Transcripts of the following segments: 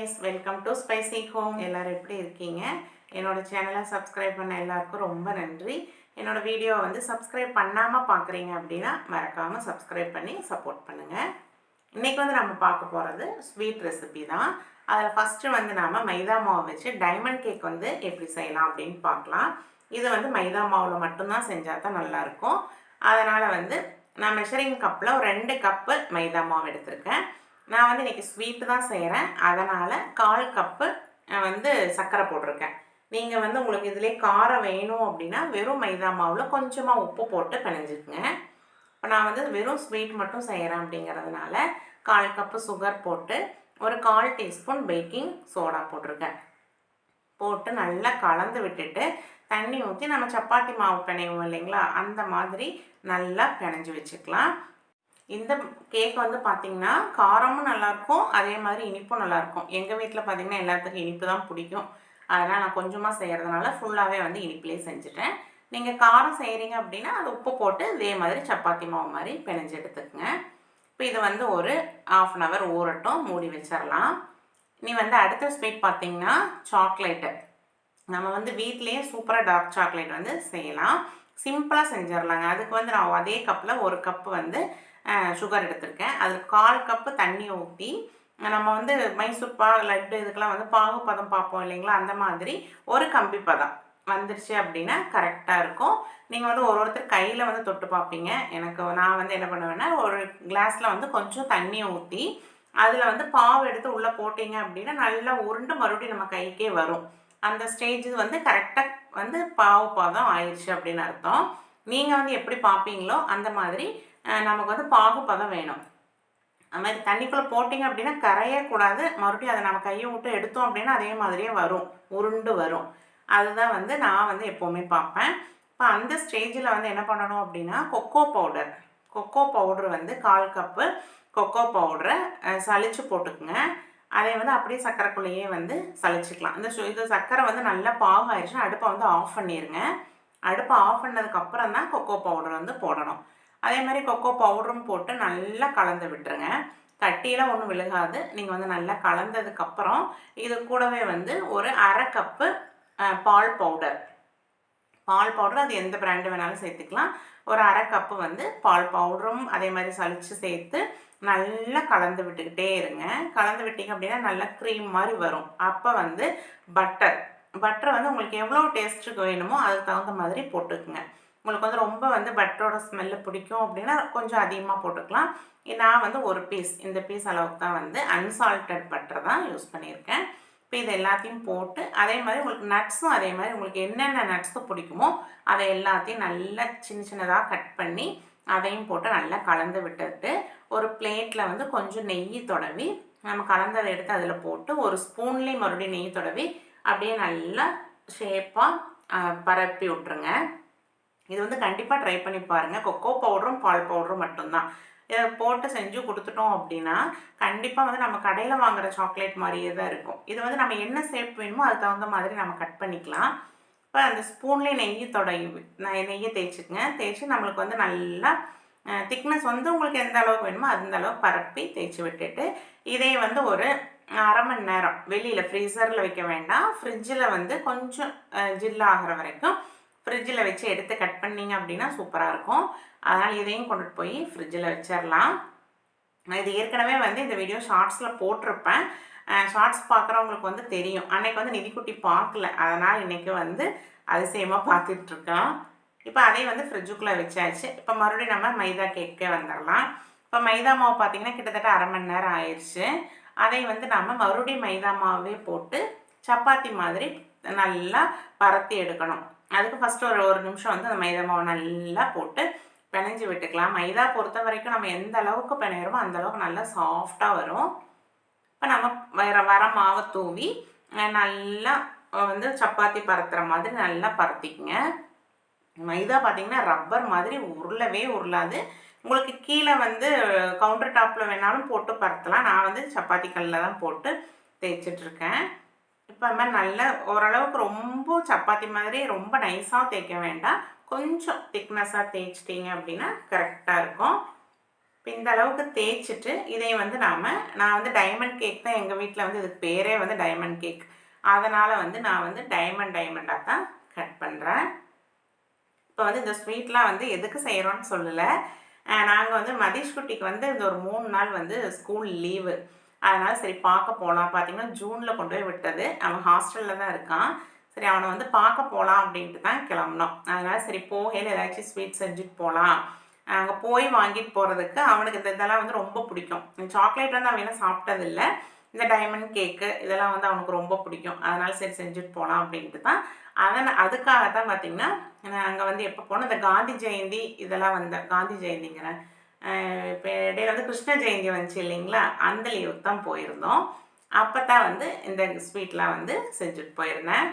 Guys welcome to spicy home எல்லோரும் எப்படி இருக்கீங்க? என்னோடய சேனலை சப்ஸ்கிரைப் பண்ண எல்லாருக்கும் ரொம்ப நன்றி. என்னோடய வீடியோவை வந்து சப்ஸ்கிரைப் பண்ணாமல் பார்க்குறீங்க அப்படின்னா மறக்காமல் சப்ஸ்கிரைப் பண்ணி சப்போர்ட் பண்ணுங்கள் இன்றைக்கி வந்து நம்ம பார்க்க போகிறது ஸ்வீட் ரெசிபி தான். அதில் ஃபஸ்ட்டு வந்து நாம் மைதா மாவு வச்சு டைமண்ட் கேக் வந்து எப்படி செய்யலாம் அப்படின்னு பார்க்கலாம். இது வந்து மைதா மாவில் மட்டும்தான் செஞ்சால் தான் நல்லாயிருக்கும். அதனால் வந்து நான் மெஷரிங் கப்பில் ஒரு ரெண்டு கப்பு மைதா மாவு எடுத்திருக்கேன். நான் வந்து இன்றைக்கி ஸ்வீட்டு தான் செய்கிறேன் அதனால் கால் கப்பு வந்து சர்க்கரை போட்டிருக்கேன். நீங்கள் வந்து உங்களுக்கு இதிலே காரம் வேணும் அப்படின்னா வெறும் மைதா மாவில் கொஞ்சமாக உப்பு போட்டு பிணைஞ்சிக்குங்க. இப்போ நான் வந்து வெறும் ஸ்வீட் மட்டும் செய்கிறேன் அப்படிங்கிறதுனால கால் கப்பு சுகர் போட்டு ஒரு கால் டீஸ்பூன் பேக்கிங் சோடா போட்டிருக்கேன். போட்டு நல்லா கலந்து விட்டுட்டு தண்ணி ஊற்றி நம்ம சப்பாத்தி மாவு பிணைவோம் இல்லைங்களா? அந்த மாதிரி நல்லா பிணைஞ்சு வச்சுக்கலாம். இந்த கேக் வந்து பார்த்திங்கன்னா காரமும் நல்லாயிருக்கும் அதே மாதிரி இனிப்பும் நல்லாயிருக்கும் எங்கள் வீட்டில் பார்த்திங்கன்னா எல்லாத்துக்கும் இனிப்பு தான் பிடிக்கும். அதனால் நான் கொஞ்சமாக செய்கிறதுனால ஃபுல்லாகவே வந்து இனிப்புலேயே செஞ்சுட்டேன். நீங்கள் காரம் செய்கிறீங்க அப்படின்னா அது உப்பு போட்டு இதே மாதிரி சப்பாத்தி மாவு மாதிரி பிணைஞ்சு எடுத்துக்கோங்க. இப்போ இது வந்து ஒரு ஆஃப் அன் ஹவர் ஊறட்டும் மூடி வச்சிடலாம் நீ வந்து அடுத்த ஸ்வீட் பார்த்தீங்கன்னா சாக்லேட்டு நம்ம வந்து வீட்லேயே சூப்பராக டார்க் சாக்லேட் வந்து செய்யலாம். சிம்பிளாக செஞ்சிடலாங்க அதுக்கு வந்து நான் அதே கப்பில் ஒரு கப்பு வந்து சுகர் எடுத்திருக்கேன். அதில் கால் கப்பு தண்ணி ஊற்றி நம்ம வந்து மைசூர் பா லட்டு இதுக்கெல்லாம் வந்து பாகு பதம் பார்ப்போம் இல்லைங்களா? அந்த மாதிரி ஒரு கம்பி பதம் வந்துருச்சு அப்படின்னா கரெக்டாக இருக்கும். நீங்கள் வந்து ஒரு ஒருத்தர் கையில் வந்து தொட்டு பார்ப்பீங்க. எனக்கு நான் வந்து என்ன பண்ணுவேன்னா ஒரு கிளாஸில் வந்து கொஞ்சம் தண்ணி ஊற்றி அதில் வந்து பாவு எடுத்து உள்ளே போட்டீங்க அப்படின்னா நல்லா உருண்டு மறுபடியும் நம்ம கைக்கே வரும். அந்த ஸ்டேஜ் வந்து கரெக்டாக வந்து பாவு பாதம் ஆயிடுச்சு அப்படின்னு அர்த்தம். நீங்கள் வந்து எப்படி பார்ப்பீங்களோ அந்த மாதிரி நமக்கு வந்து பாகுப்பதம் வேணும். அது மாதிரி தண்ணிக்குள்ளே போட்டிங்க அப்படின்னா கரையக்கூடாது மறுபடியும் அதை நம்ம கையை விட்டு எடுத்தோம் அப்படின்னா அதே மாதிரியே வரும். உருண்டு வரும். அதுதான் வந்து நான் வந்து எப்போவுமே பார்ப்பேன். இப்போ அந்த ஸ்டேஜில் வந்து என்ன பண்ணணும் அப்படின்னா கொக்கோ பவுடர் கொக்கோ பவுடர் வந்து கால் கப்பு கொக்கோ பவுடரை சளிச்சு போட்டுக்குங்க. அதை வந்து அப்படியே சர்க்கரைக்குள்ளேயே வந்து சலிச்சுக்கலாம் இந்த சு- இது சர்க்கரை வந்து நல்லா பாகம் ஆயிடுச்சுன்னா அடுப்பை வந்து ஆஃப் பண்ணிடுங்க அடுப்பை ஆஃப் பண்ணதுக்கப்புறம் தான் கொக்கோ பவுடர் வந்து போடணும். அதே மாதிரி கொக்கோ பவுடரும் போட்டு நல்லா கலந்து விட்டுருங்க. கட்டியெல்லாம் ஒன்றும் விழுகாது. நீங்கள் வந்து நல்லா கலந்ததுக்கப்புறம் இது கூடவே வந்து ஒரு அரை கப்பு பால் பவுடர் பால் பவுடர் அது எந்த பிராண்டு வேணாலும் சேர்த்துக்கலாம். ஒரு அரை கப்பு வந்து பால் பவுடரும் அதே மாதிரி சளிச்சு சேர்த்து நல்லா கலந்து விட்டுக்கிட்டே இருங்க. கலந்து விட்டீங்க அப்படின்னா நல்லா க்ரீம் மாதிரி வரும். அப்போ வந்து பட்டர் பட்டர் வந்து உங்களுக்கு எவ்வளோ டேஸ்ட்டுக்கு வேணுமோ அதுக்கு தகுந்த மாதிரி போட்டுக்குங்க. உங்களுக்கு வந்து ரொம்ப வந்து பட்டரோட ஸ்மெல்லு பிடிக்கும் அப்படின்னா கொஞ்சம் அதிகமாக போட்டுக்கலாம். நான் வந்து ஒரு பீஸ் இந்த பீஸ் அளவுக்கு தான் வந்து அன்சால்டட் பட்டர் தான் யூஸ் பண்ணியிருக்கேன். இப்போ இது எல்லாத்தையும் போட்டு அதே மாதிரி உங்களுக்கு நட்ஸும் அதே மாதிரி உங்களுக்கு என்னென்ன நட்ஸும் பிடிக்குமோ அதை எல்லாத்தையும் நல்லா சின்ன சின்னதாக கட் பண்ணி அதையும் போட்டு நல்லா கலந்து விட்டுட்டு ஒரு பிளேட்டில் வந்து கொஞ்சம் நெய் தொடவி நம்ம கலந்ததை எடுத்து அதில் போட்டு ஒரு ஸ்பூன்லேயும் மறுபடியும் நெய் தொடவி அப்படியே நல்லா ஷேப்பாக பரப்பி விட்ருங்க இது வந்து கண்டிப்பாக ட்ரை பண்ணி பாருங்கள் கொக்கோ பவுடரும் பால் பவுடரும் மட்டும்தான். இதை போட்டு செஞ்சு கொடுத்துட்டோம் அப்படின்னா கண்டிப்பாக வந்து நம்ம கடையில் வாங்குற சாக்லேட் மாதிரியே தான் இருக்கும். இது வந்து நம்ம என்ன ஷேப் வேணுமோ அதுக்கு தகுந்த மாதிரி நம்ம கட் பண்ணிக்கலாம். இப்போ அந்த ஸ்பூன்லேயே நெய் தொடங்கி நெய் நெய்யை தேய்ச்சிக்கங்க. தேய்ச்சி நம்மளுக்கு வந்து நல்லா திக்னஸ் வந்து உங்களுக்கு எந்த அளவுக்கு வேணுமோ அந்த அளவுக்கு பரப்பி தேய்ச்சி விட்டுட்டு இதே வந்து ஒரு அரை மணி நேரம் வெளியில் ஃப்ரீசரில் வைக்க வேண்டாம். ஃப்ரிட்ஜில் வந்து கொஞ்சம் ஜில்லாகிற வரைக்கும் ஃப்ரிட்ஜில் வச்சு எடுத்து கட் பண்ணீங்க அப்படின்னா சூப்பராக இருக்கும். அதனால் இதையும் கொண்டுட்டு போய் ஃப்ரிட்ஜில் வச்சிடலாம் இது ஏற்கனவே வந்து இந்த வீடியோ ஷார்ட்ஸில் போட்டிருப்பேன். ஷார்ட்ஸ் பார்க்குறவங்களுக்கு வந்து தெரியும். அன்னைக்கு வந்து நிதிக்குட்டி பார்க்கல. அதனால் இன்றைக்கி வந்து அதிசயமாக பார்த்துட்ருக்கான் இப்போ அதே வந்து ஃப்ரிட்ஜுக்குள்ளே வச்சாச்சு. இப்போ மறுபடியும் நம்ம மைதா கேக்கே வந்துடலாம் இப்போ மைதா மாவு பார்த்தீங்கன்னா கிட்டத்தட்ட அரை மணி நேரம் ஆயிடுச்சு அதை வந்து நம்ம மறுபடியும் மைதா மாவே போட்டு சப்பாத்தி மாதிரி நல்லா பரத்தி எடுக்கணும். அதுக்கு ஃபஸ்ட்டு ஒரு ஒரு நிமிஷம் வந்து அந்த மைதா மாவை நல்லா போட்டு பிணைஞ்சு விட்டுக்கலாம். மைதா பொறுத்த வரைக்கும் நம்ம எந்த அளவுக்கு பிணையிறோமோ அந்த அளவுக்கு நல்லா சாஃப்டாக வரும். இப்போ நம்ம வேற வர மாவை தூவி நல்லா வந்து சப்பாத்தி பரத்துற மாதிரி நல்லா பரத்திக்கங்க. மைதா பார்த்திங்கன்னா ரப்பர் மாதிரி உருளவே உருளாது. உங்களுக்கு கீழே வந்து கவுண்டர் டாப்பில் வேணாலும் போட்டு பரத்தலாம். நான் வந்து சப்பாத்தி கல்லில் தான் போட்டு தேய்ச்சிட்ருக்கேன் இப்போ மாதிரி நல்ல ஓரளவுக்கு ரொம்ப சப்பாத்தி மாதிரி ரொம்ப நைஸாக தேய்க்க வேண்டாம். கொஞ்சம் திக்னஸாக தேய்ச்சிட்டிங்க அப்படின்னா கரெக்டாக இருக்கும். இப்போ இந்த அளவுக்கு தேய்ச்சிட்டு இதை வந்து நாம் நான் வந்து டைமண்ட் கேக் தான் எங்கள் வீட்டில் வந்து இதுக்கு பேரே வந்து டைமண்ட் கேக் அதனால் வந்து நான் வந்து டைமண்ட் டைமண்டாக தான் கட் பண்ணுறேன் இப்போ வந்து இந்த ஸ்வீட்லாம் வந்து எதுக்கு செய்கிறோன்னு சொல்லலை. நாங்கள் வந்து மதீஷ் குட்டிக்கு வந்து இந்த ஒரு மூணு நாள் வந்து ஸ்கூல் லீவு அதனால் சரி பார்க்க போகலாம் பார்த்தீங்கன்னா ஜூனில் கொண்டு போய் விட்டது. அவன் ஹாஸ்டலில் தான் இருக்கான். சரி அவனை வந்து பார்க்க போகலாம் அப்படின்ட்டு தான் கிளம்புனோம். அதனால் சரி போகையில் ஏதாச்சும் ஸ்வீட் செஞ்சுட்டு போகலாம் அங்கே போய் வாங்கிட்டு போகிறதுக்கு அவனுக்கு இந்த இதெல்லாம் வந்து ரொம்ப பிடிக்கும். சாக்லேட் வந்து அவன் என்ன சாப்பிட்டதில்லை. இந்த டைமண்ட் கேக்கு இதெல்லாம் வந்து அவனுக்கு ரொம்ப பிடிக்கும். அதனால் சரி செஞ்சுட்டு போகலாம் அப்படின்ட்டு தான். அதை அதுக்காக தான் பார்த்திங்கன்னா அங்கே வந்து எப்போ போனோம் இந்த காந்தி ஜெயந்தி இதெல்லாம் வந்த காந்தி ஜெயந்திங்கிறேன் இப்போ இடையில வந்து கிருஷ்ண ஜெயந்தி வந்துச்சு இல்லைங்களா? அந்த லீவுக்கு தான் போயிருந்தோம். அப்போ தான் வந்து இந்த ஸ்வீட்லாம் வந்து செஞ்சுட்டு போயிருந்தேன்.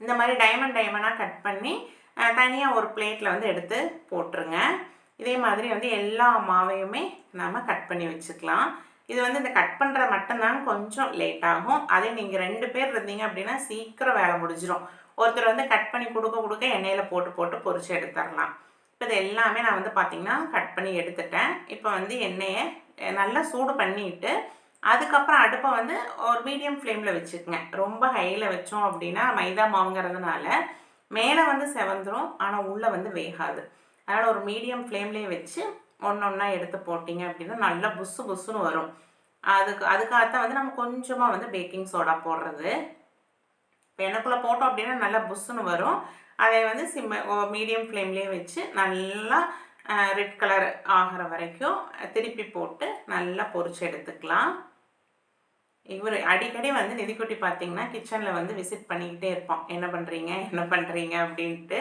இந்த மாதிரி டைமண்ட் டைமண்டாக கட் பண்ணி தனியாக ஒரு பிளேட்டில் வந்து எடுத்து போட்டுருங்க. இதே மாதிரி வந்து எல்லா மாவையுமே நாம் கட் பண்ணி வச்சுக்கலாம். இது வந்து இந்த கட் பண்ணுற மட்டும்தான் கொஞ்சம் லேட் ஆகும். அதே நீங்கள் ரெண்டு பேர் இருந்தீங்க அப்படின்னா சீக்கிரம் வேலை முடிஞ்சிடும் ஒருத்தர் வந்து கட் பண்ணி கொடுக்க கொடுக்க எண்ணெயில் போட்டு போட்டு பொறிச்சு எடுத்துடலாம் இப்போ இது எல்லாமே நான் வந்து பார்த்திங்கன்னா கட் பண்ணி எடுத்துட்டேன். இப்போ வந்து எண்ணெயை நல்லா சூடு பண்ணிவிட்டு அதுக்கப்புறம் அடுப்பை வந்து ஒரு மீடியம் ஃப்ளேமில் வச்சுக்கோங்க. ரொம்ப ஹையில் வச்சோம் அப்படின்னா மைதா மாவுங்கிறதுனால மேலே வந்து செவந்துடும் ஆனால் உள்ளே வந்து வேகாது. அதனால் ஒரு மீடியம் ஃப்ளேம்லேயே வச்சு ஒன்று ஒன்றா எடுத்து போட்டிங்க அப்படின்னா நல்லா புஸ்ஸு புஸ்ஸுன்னு வரும். அதுக்கு அதுக்காகத்தான் வந்து நம்ம கொஞ்சமாக வந்து பேக்கிங் சோடா போடுறது. இப்போ எனக்குள்ளே போட்டோம் அப்படின்னா நல்லா புஸ்ஸுன்னு வரும். அதை வந்து சிம்ம மீடியம் ஃப்ளேம்லேயே வச்சு நல்லா ரெட் கலர் ஆகிற வரைக்கும் திருப்பி போட்டு நல்லா பொறிச்சு எடுத்துக்கலாம். இவர் அடிக்கடி வந்து நிதிக்குட்டி பார்த்தீங்கன்னா கிச்சனில் வந்து விசிட் பண்ணிக்கிட்டே இருப்பான். என்ன பண்ணுறீங்க என்ன பண்ணுறீங்க அப்படின்ட்டு.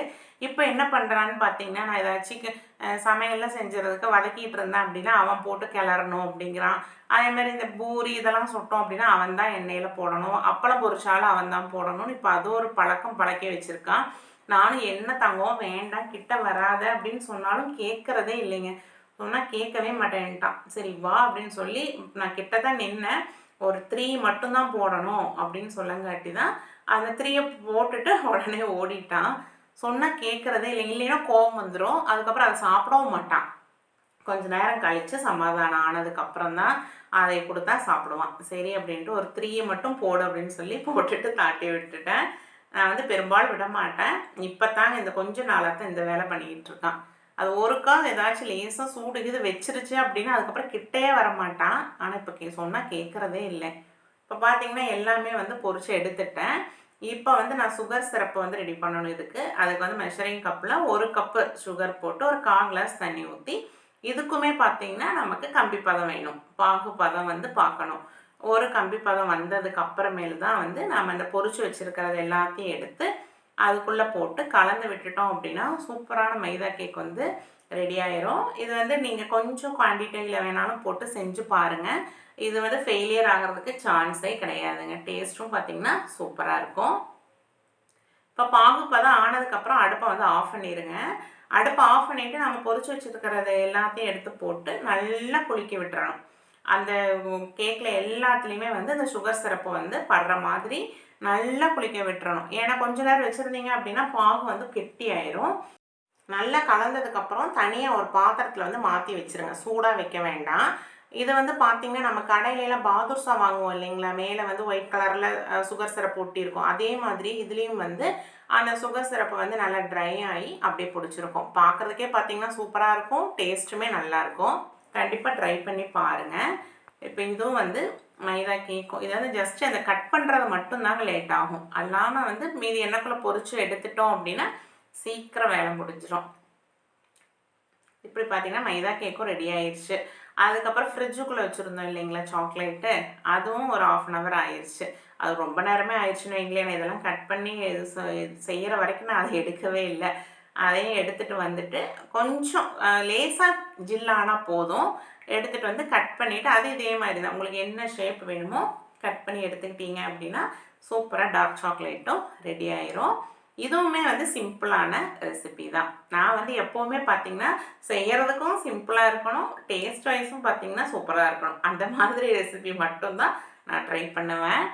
இப்போ என்ன பண்ணுறான்னு பார்த்தீங்கன்னா நான் ஏதாச்சும் சமையல்லாம் செஞ்சுறதுக்கு வதக்கிட்டு இருந்தேன் அப்படின்னா அவன் போட்டு கிளறணும் அப்படிங்கிறான். அதே மாதிரி இந்த பூரி இதெல்லாம் சுட்டோம் அப்படின்னா அவன் தான் எண்ணெயில் போடணும். அப்பளம் பொரிச்சாலும் அவன் தான் போடணும்னு இப்போ அது ஒரு பழக்கம் பழக்கி வச்சுருக்கான். நானும் என்ன தங்கம் வேண்டாம் கிட்ட வராத அப்படின்னு சொன்னாலும் கேட்குறதே இல்லைங்க. சொன்னால் கேட்கவே மாட்டேன்ட்டான். சரி வா அப்படின்னு சொல்லி நான் கிட்ட தான் நின்னேன் ஒரு த்ரீ மட்டும்தான் போடணும் அப்படின்னு சொல்லங்காட்டி தான் அந்த த்ரீயை போட்டுட்டு உடனே ஓடிட்டான். சொன்னால் கேட்குறதே இல்லை இல்லைன்னா கோபம் வந்துடும் அதுக்கப்புறம் அதை சாப்பிடவும் மாட்டான். கொஞ்ச நேரம் கழித்து சமாதானம் ஆனதுக்கப்புறம் தான் அதை கொடுத்தா சாப்பிடுவான். சரி அப்படின்ட்டு ஒரு த்ரீயை மட்டும் போடு அப்படின்னு சொல்லி போட்டுட்டு தாட்டி விட்டுட்டேன். நான் வந்து பெரும்பாலும் விட மாட்டேன். இப்போ தாங்க இந்த கொஞ்ச நாளாக தான் இந்த வேலை பண்ணிக்கிட்டு இருக்கான். அது ஒருக்கா ஏதாச்சும் லேசாக சூடு இது வச்சிருச்சு அப்படின்னா அதுக்கப்புறம் கிட்டே வர மாட்டான். ஆனால் இப்போ கே சொன்னால் கேட்குறதே இல்லை. இப்போ பார்த்தீங்கன்னா எல்லாமே வந்து பொறிச்சு எடுத்துட்டேன். இப்போ வந்து நான் சுகர் சிரப்பு வந்து ரெடி பண்ணணும் இதுக்கு. அதுக்கு வந்து மெஷரிங் கப்பில் ஒரு கப்பு சுகர் போட்டு ஒரு கால் கிளாஸ் தண்ணி ஊற்றி இதுக்குமே பார்த்தீங்கன்னா நமக்கு கம்பி பதம் வேணும். பாகு பதம் வந்து பார்க்கணும் ஒரு கம்பி பதம் வந்ததுக்கு அப்புறமேலு தான் வந்து நம்ம இந்த பொறிச்சு வச்சுருக்கிறது எல்லாத்தையும் எடுத்து அதுக்குள்ளே போட்டு கலந்து விட்டுட்டோம் அப்படின்னா சூப்பரான மைதா கேக் வந்து ரெடி ஆயிரும். இது வந்து நீங்கள் கொஞ்சம் குவான்டிட்டியில் வேணாலும் போட்டு செஞ்சு பாருங்கள் இது வந்து ஃபெயிலியர் ஆகிறதுக்கு சான்ஸே கிடையாதுங்க. டேஸ்ட்டும் பார்த்திங்கன்னா சூப்பராக இருக்கும். இப்போ பாகுப்பதம் ஆனதுக்கப்புறம் அடுப்பை வந்து ஆஃப் பண்ணிடுங்க அடுப்பை ஆஃப் பண்ணிவிட்டு நம்ம பொறிச்சு வச்சுருக்கிறத எல்லாத்தையும் எடுத்து போட்டு நல்லா குளிக்க விட்டுறணும். அந்த கேக்கில் எல்லாத்துலேயுமே வந்து அந்த சுகர் சிரப்பு வந்து படுற மாதிரி நல்லா குளிக்க விட்டுறணும். ஏன்னா கொஞ்ச நேரம் வச்சுருந்தீங்க அப்படின்னா பாகு வந்து கெட்டி ஆயிரும். நல்லா கலந்ததுக்கப்புறம் தனியாக ஒரு பாத்திரத்தில் வந்து மாற்றி வச்சுருங்க. சூடாக வைக்க வேண்டாம். இது வந்து பார்த்திங்கன்னா நம்ம கடையிலலாம் பாதுர்ஷா வாங்குவோம் இல்லைங்களா? மேலே வந்து ஒயிட் கலரில் சுகர் சிரப் ஒட்டியிருக்கும் அதே மாதிரி இதுலேயும் வந்து அந்த சுகர் சிரப்பு வந்து நல்லா ட்ரை ஆகி அப்படியே பிடிச்சிருக்கும். பார்க்குறதுக்கே பார்த்திங்கன்னா சூப்பராக இருக்கும். டேஸ்ட்டுமே நல்லாயிருக்கும் கண்டிப்பாக ட்ரை பண்ணி பாருங்கள் இப்போ இதுவும் வந்து மைதா கேக்கும் இதாவது ஜஸ்ட் அந்த கட் பண்ணுறது மட்டும்தாங்க லேட் ஆகும். அல்லாமல் வந்து மீதி எண்ணெய்க்குள்ளே பொறிச்சு எடுத்துட்டோம் அப்படின்னா சீக்கிரம் வேலை முடிஞ்சிடும் இப்படி பார்த்தீங்கன்னா மைதா கேக்கும் ரெடி ஆயிடுச்சு அதுக்கப்புறம் ஃப்ரிட்ஜுக்குள்ளே வச்சுருந்தோம் இல்லைங்களா சாக்லேட்டு அதுவும் ஒரு ஆஃப் அன் ஹவர் ஆயிடுச்சு அது ரொம்ப நேரமே ஆயிடுச்சுன்னு வைங்களேன். இதெல்லாம் கட் பண்ணி செய்கிற வரைக்கும் நான் அதை எடுக்கவே இல்லை. அதையும் எடுத்துகிட்டு வந்துட்டு கொஞ்சம் லேசாக ஜில்லானால் போதும். எடுத்துகிட்டு வந்து கட் பண்ணிவிட்டு அது இதே மாதிரி தான் உங்களுக்கு என்ன ஷேப் வேணுமோ கட் பண்ணி எடுத்துக்கிட்டீங்க அப்படின்னா சூப்பராக டார்க் சாக்லேட்டும் ரெடி ஆயிரும். இதுவுமே வந்து சிம்பிளான ரெசிபி தான். நான் வந்து எப்போவுமே பார்த்தீங்கன்னா செய்கிறதுக்கும் சிம்பிளாக இருக்கணும் டேஸ்ட் வைஸும் பார்த்தீங்கன்னா சூப்பராக இருக்கணும். அந்த மாதிரி ரெசிபி மட்டும்தான் நான் ட்ரை பண்ணுவேன்.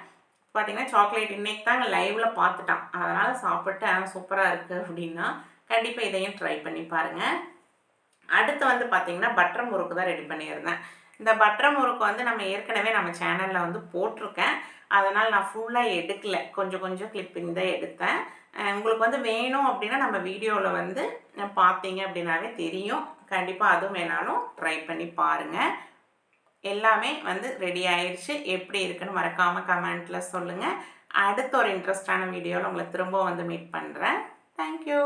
பார்த்தீங்கன்னா சாக்லேட் இன்னைக்கு தான் லைவில் பார்த்துட்டான் அதனால் சாப்பிட்டு சூப்பராக இருக்குது அப்படின்னா கண்டிப்பாக இதையும் ட்ரை பண்ணி பாருங்கள் அடுத்து வந்து பார்த்திங்கன்னா பட்டர் முறுக்கு தான் ரெடி பண்ணியிருந்தேன். இந்த பட்டர் முறுக்கு வந்து நம்ம ஏற்கனவே நம்ம சேனலில் வந்து போட்டிருக்கேன். அதனால் நான் ஃபுல்லாக எடுக்கலை. கொஞ்சம் கொஞ்சம் கிளிப்பிங் தான் எடுத்தேன். உங்களுக்கு வந்து வேணும் அப்படின்னா நம்ம வீடியோவில் வந்து பார்த்தீங்க அப்படின்னாவே தெரியும். கண்டிப்பாக அதுவும் வேணாலும் ட்ரை பண்ணி பாருங்கள் எல்லாமே வந்து ரெடி ஆயிடுச்சு எப்படி இருக்குன்னு மறக்காமல் கமெண்ட்டில் சொல்லுங்கள் அடுத்த ஒரு இன்ட்ரெஸ்டான வீடியோவில் உங்களை திரும்ப வந்து மீட் பண்ணுறேன் தேங்க்யூ